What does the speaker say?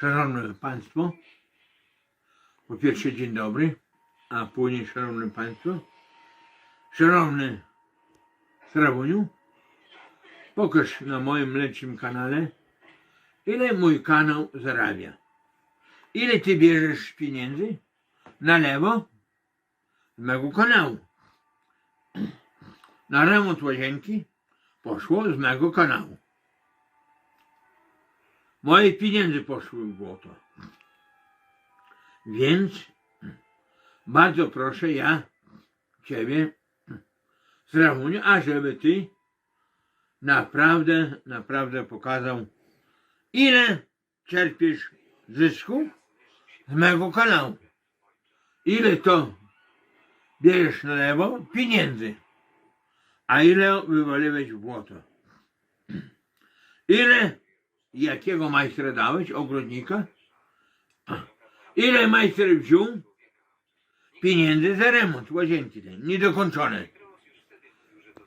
Szanowne Państwo, po pierwsze dzień dobry, a później Szanowne Państwo, Szanowny Strawuniu, pokaż na moim leczym kanale, ile mój kanał zarabia. Ile ty bierzesz pieniędzy na lewo z mego kanału. Na remont łazienki poszło z mego kanału. Moje pieniądze poszły w błoto. Więc bardzo proszę ja Ciebie, Strawuniu, ażeby Ty naprawdę, naprawdę pokazał, ile czerpiesz zysku z mego kanału. Ile to bierzesz na lewo pieniędzy, a ile wywaliłeś w błoto. Ile jakiego majstra dałeś, ogrodnika? Ile majster wziął pieniędzy za remont łazienki tej, niedokończone?